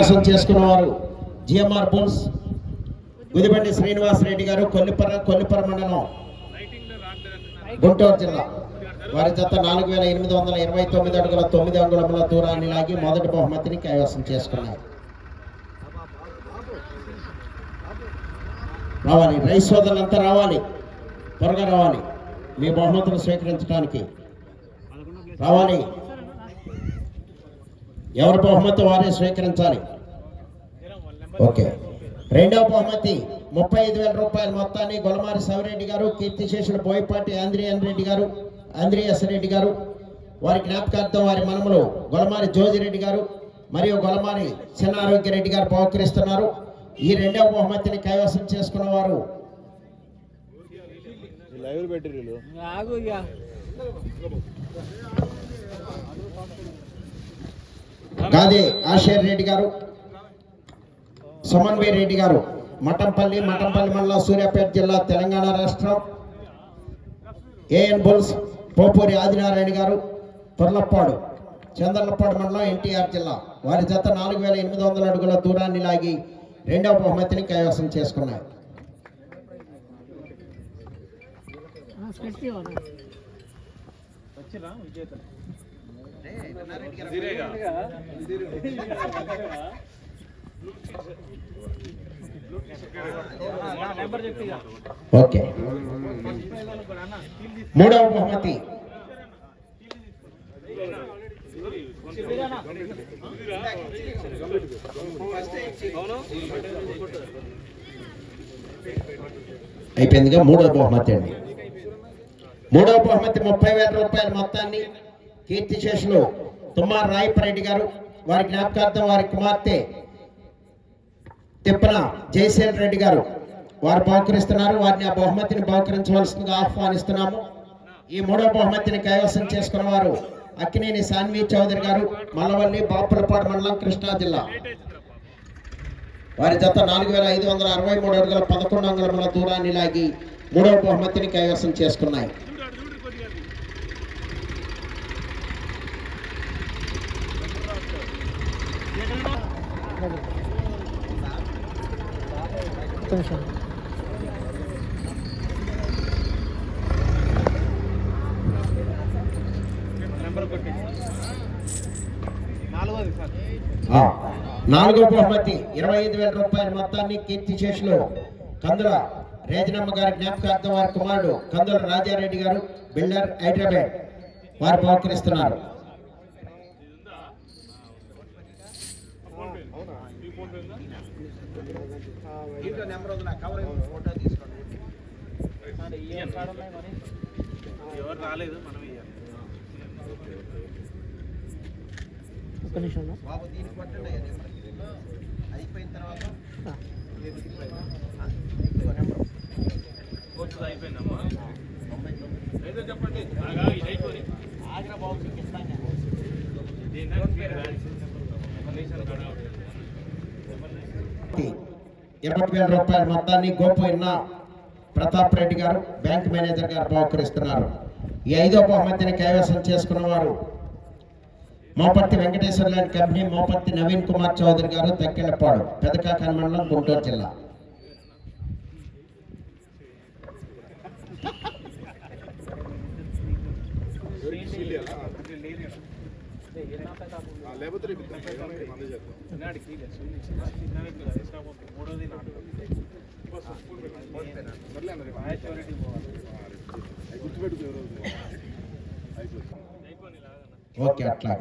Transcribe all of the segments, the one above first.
అవకాశం చేసుకున్న వారు జిఎంఆర్ బోన్స్ గుదిబండి శ్రీనివాస్ రెడ్డి గారు కొల్లిపర కొల్లిపర మండలం గుంటూరు జిల్లా. వారి జత నాలుగు వేల ఎనిమిది వందల ఇరవై తొమ్మిది అడుగుల తొమ్మిది అంగుళముల దూరాన్ని లాగి మొదటి బహుమతిని కైవసం చేసుకున్నారు. రావాలి. రైస్ సోదరులంతా రావాలి. త్వరగా రావాలి. మీ బహుమతులు స్వీకరించడానికి. రావాలి. ఎవరి బహుమతి వారే స్వీకరించాలి? ఓకే. రెండవ బహుమతి ముప్పై ఐదు వేల రూపాయల మొత్తాన్ని గొలమారి సవిరెడ్డి గారు కీర్తిశేషులు బోయపాటి ఆంధ్రియన్ రెడ్డి గారు ఆంధ్రియస్ రెడ్డి గారు వారి జ్ఞాపకార్థం వారి మనములు గొలమారి జోజిరెడ్డి గారు మరియు గొలమారి చిన్న ఆరోగ్య రెడ్డి గారు బహుకరిస్తున్నారు. ఈ రెండవ బహుమతిని కైవసం చేసుకున్న వారు గాదే ఆశేర్ రెడ్డి గారు సమన్వయ్ రెడ్డి గారు. మఠంపల్లి మఠంపల్లి మండలం సూర్యాపేట జిల్లా తెలంగాణ రాష్ట్రం. ఏఎన్ బుల్స్ పోపూరి ఆదినారాయణ గారు. తొర్లప్పాడు చంద్రలప్పాడు మండలం ఎన్టీఆర్ జిల్లా. వారి జత నాలుగు వేల ఎనిమిది వందల అడుగుల దూరాన్ని లాగి రెండవ బహుమతిని కైవసం చెప్పి ఇక. ఓకే. మూడవ బహుమతి. అయిపోయిందిగా మూడవ బహుమతి అండి. మూడవ బహుమతి ముప్పై వేల రూపాయల మొత్తాన్ని కీర్తిశేషులు తుమ్మార్ రాయపరెడ్డి గారు వారి జ్ఞాపకార్థం వారి కుమార్తె తిప్పన జయసేన్ రెడ్డి గారు. వారు బహుకరిస్తున్నారు. వారిని ఆ బహుమతిని బహుకరించవలసిందిగా ఆహ్వానిస్తున్నాము. ఈ మూడవ బహుమతిని కైవసం చేసుకున్న వారు అక్కినేని సాన్వి చౌదరి గారు మల్లవల్లి బాపులపాడు మండలం కృష్ణా జిల్లా. వారి జత నాలుగు వేల ఐదు వందల అరవై మూడు అడుగుల పదకొండు అంగుళముల దూరాన్ని లాగి మూడవ బహుమతిని కైవసం చేసుకున్నాయి. ఒక్క నిమిషం. నాలుగో బహుమతి ఇరవై ఐదు వేల రూపాయల మొత్తాన్ని కీర్తి కీర్తిశేషులు కందుల రేజనమ్మ గారి జ్ఞాపకార్థం వారి కుమారుడు కందుల రాజారెడ్డి గారు బిల్డర్ హైదరాబాద్ వారు బహుకరిస్తున్నారు సార్ ఈ ఎక్కడ ఉన్నాయి మరి? ఎవరు రాలేదు మనం ఇయ్యాలి. ఒక్క నిమిషం అన్న. బాబు దీనికి కొట్టండి అయిపోయిన తర్వాత ఆ. కోర్టు అయిపోయిందమ్మా. అయితే చెప్పండి. ఆగా, ఇది అయిపోయి. ఇరవై వేల రూపాయల మొత్తాన్ని గోపోయిన ప్రతాప్ రెడ్డి గారు బ్యాంక్ మేనేజర్ గారు బహుకరిస్తున్నారు. ఈ ఐదో బహుమతిని కైవసం చేసుకున్న వారు మోపర్తి వెంకటేశ్వర లాంటి కంపెనీ మోపర్తి నవీన్ కుమార్ చౌదరి గారు తక్కెళ్ళపాడు పెదకాకాని మండలం గుంటూరు జిల్లా. మూడోది నాటు రాయచోరెడ్డి పోవాలి ఓకే అట్లా.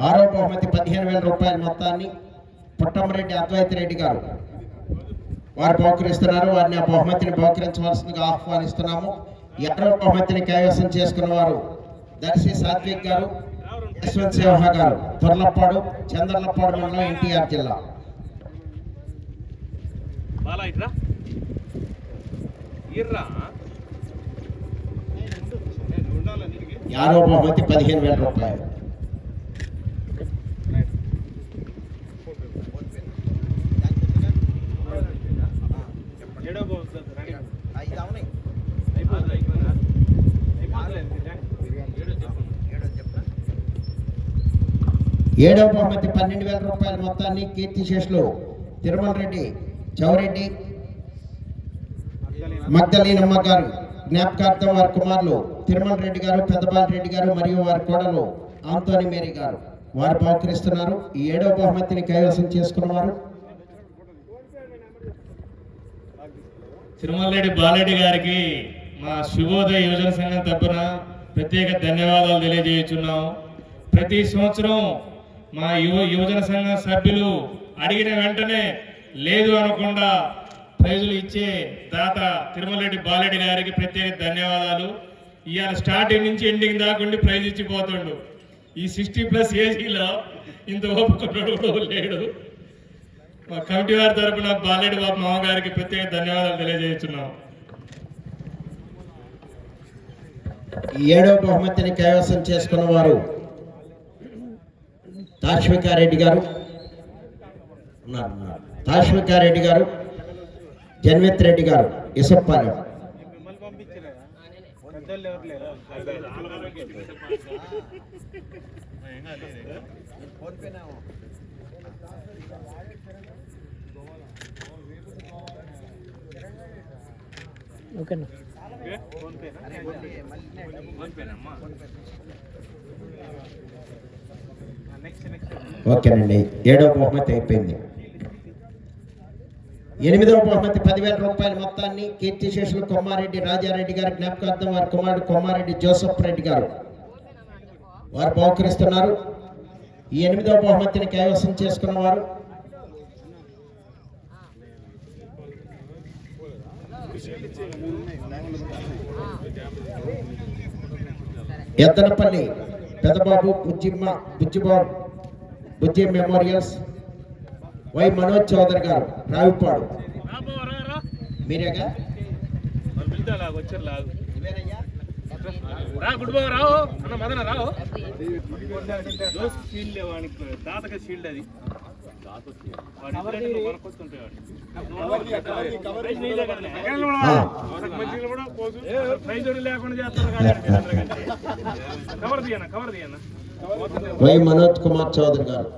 ఆరో బహుమతి పదిహేను వేల రూపాయల మొత్తాన్ని పుట్టమరెడ్డి అద్వైత్ రెడ్డి గారు వారు బహుకరిస్తున్నారు. వారిని ఆ బహుమతిని బహుకరించవలసిందిగా ఆహ్వానిస్తున్నాము. ఆరో బహుమతిని కైవసం చేసుకున్న వారు దర్శి సాత్విక్ గారు యశ్వంత్ సింహ గారు తొర్లప్పాడు చంద్రలప్పాడు మండలం ఎన్టీఆర్ జిల్లా. ఆరో బహుమతి పదిహేను వేల రూపాయలు ఏడో బాగుంది రెడీ అయిపోయింది అయిపోయిందా అయిపోయింది ఏడవ బహుమతి పన్నెండు వేల రూపాయల మొత్తాన్ని కీర్తిశేషులు తిరుమల రెడ్డి చౌరెడ్డి మగ్ధలీనమ్మ గారు జ్ఞాపకార్థం వారి కుమారులు తిరుమల రెడ్డి గారు పెద్దబాల రెడ్డి గారు మరియు వారి కోడలు ఆంతోని మేరీ గారు. వారు బహుకరిస్తున్నారు. ఈ ఏడవ బహుమతిని కైవసం చేసుకున్నవారు. తిరుమలరెడ్డి బాలరెడ్డి గారికి మా శుభోదయ యువజన సంఘం తరపున ప్రత్యేక ధన్యవాదాలు తెలియజేయుచున్నాము ప్రతి సంవత్సరం మా యువ యువజన సంఘం సభ్యులు అడిగిన వెంటనే లేదు అనకుండా ప్రైజులు ఇచ్చే దాత తిరుమలరెడ్డి బాలరెడ్డి గారికి ప్రత్యేక ధన్యవాదాలు. ఇవాళ స్టార్టింగ్ నుంచి ఎండింగ్ దాకా ఉండి ప్రైజ్ ఇచ్చిపోతుండు ఈ సిక్స్టీ ప్లస్ ఏజీలో ఇంత ఓపుకున్నాడు కూడా లేడు. మా కమిటీ వారి తరపున బాలెడ్డి బాబు మామగారికి ప్రత్యేక ధన్యవాదాలు తెలియజేస్తున్నాం. ఈ ఏడవ బహుమతిని కైవసం చేసుకున్న వారు తాష్వికారెడ్డి గారు ఉన్నారు, గారు జన్మిత్ రెడ్డి గారు ఇసప్పాలెం ఓకేనా? ఫోన్ పెద్దోళ్ళు ఫోన్ లేరు అమ్మా ఓకేనండి ఏడవ బహుమతి అయిపోయింది. ఎనిమిదవ బహుమతి పదివేల రూపాయల మొత్తాన్ని కీర్తిశేషులు కొమ్మారెడ్డి రాజారెడ్డి గారి జ్ఞాపకార్థం వారి కుమారుడు కొమ్మారెడ్డి జోసఫ్ రెడ్డి గారు వారు బహుకరిస్తున్నారు. ఈ ఎనిమిదవ బహుమతిని కైవసం చేసుకున్నవారు ఎత్తనపల్లి పెద్దబాబు బుజ్జిమ్మ బుజ్జిబాబు బుజ్జి మెమోరియల్స్ వై మనోజ్ చౌదరి గారు రావిపాడు. మీరేగా? వచ్చారు లాగు రా గుడ్ బాబు రావు. అన్న మదన రావు. షీల్డ్ షీల్డ్ అది. లేకుండా చేస్తారు కానీ వై మనోజ్ కుమార్ చౌదరి గారు.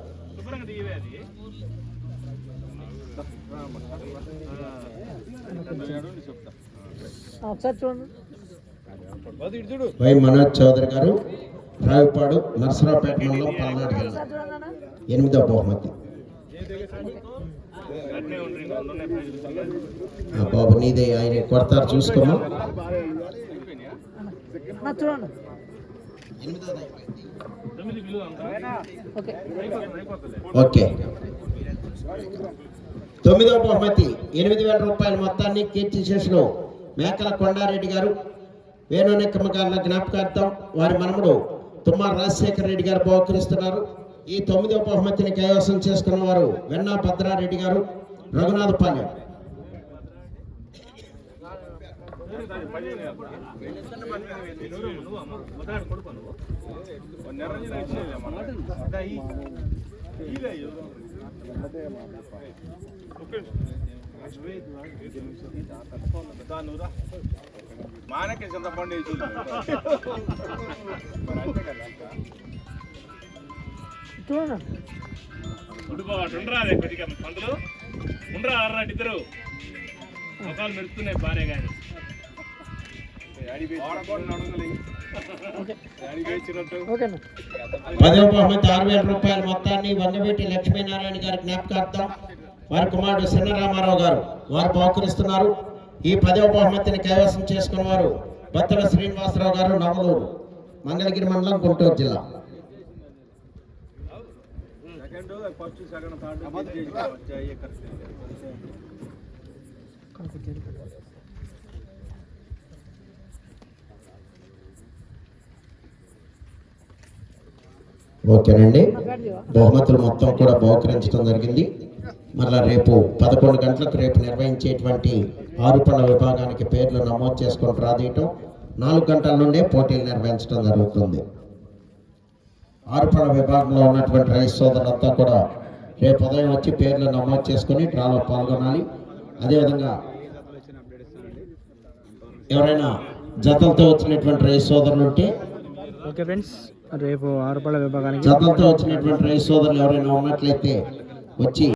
వై మనోజ్ చౌదరి గారు రావిపాడు నర్సరావుపేట మండలం పల్నాడు ఎనిమిదో బహుమతి. బాబు నీదే ఆయన కొడతారు చూసుకోమా? చూడండి. ఓకే. తొమ్మిదవ బహుమతి ఎనిమిది వేల రూపాయల మొత్తాన్ని కీర్తిశేషులు మేకల కొండారెడ్డి గారు. వేణునెక్కమ్మ గారి జ్ఞాపకార్థం వారి మనముడు తుమ్మార్ రాజశేఖర రెడ్డి గారు బహుకరిస్తున్నారు. ఈ తొమ్మిదో బహుమతిని కైవసం చేసుకున్న వారు వెన్నా భద్రారెడ్డి గారు రఘునాథపాలెం నువ్వు అమ్మ మొదటి కొడుకు మానకే ఉండరాదే కొద్దిగా ఉండరా అర్రాటి ఇద్దరు. ముఖాలు పదవ బహుమతి ఆరు వేల రూపాయల మొత్తాన్ని వంగవీటి లక్ష్మీనారాయణ గారి జ్ఞాపకార్థం వారి కుమారుడు చిన్నరామారావు గారు వారు బహుకరిస్తున్నారు. ఈ పదవ బహుమతిని కైవసం చేసుకున్న వారు బత్తల శ్రీనివాసరావు గారు నవలూరు మంగళగిరి మండలం గుంటూరు జిల్లా. సెకండ్ ఫస్ట్ సెకండ్ థర్డ్ వచ్చాయి ఓకేనండి. బహుమతులు మొత్తం కూడా బహుకరించడం జరిగింది. మళ్ళా రేపు పదకొండు గంటలకు రేపు నిర్వహించేటువంటి ఆరుపళ్ళ విభాగానికి పేర్లు నమోదు చేసుకొని రాదీయటం. నాలుగు గంటల నుండే పోటీలు నిర్వహించడం జరుగుతుంది. ఆరుపళ్ళ విభాగంలో ఉన్నటువంటి రైతు సోదరులంతా కూడా రేపు ఉదయం వచ్చి పేర్లు నమోదు చేసుకొని డ్రాలో పాల్గొనాలి. అదేవిధంగా ఎవరైనా జతలతో వచ్చినటువంటి రైతు సోదరులు ఉంటే ఓకే ఫ్రెండ్స్ రేపు ఆరుపళ్ళ విభాగానికి జతలతో వచ్చినటువంటి రైతు సోదరులు ఎవరైనా ఉన్నట్లయితే వచ్చి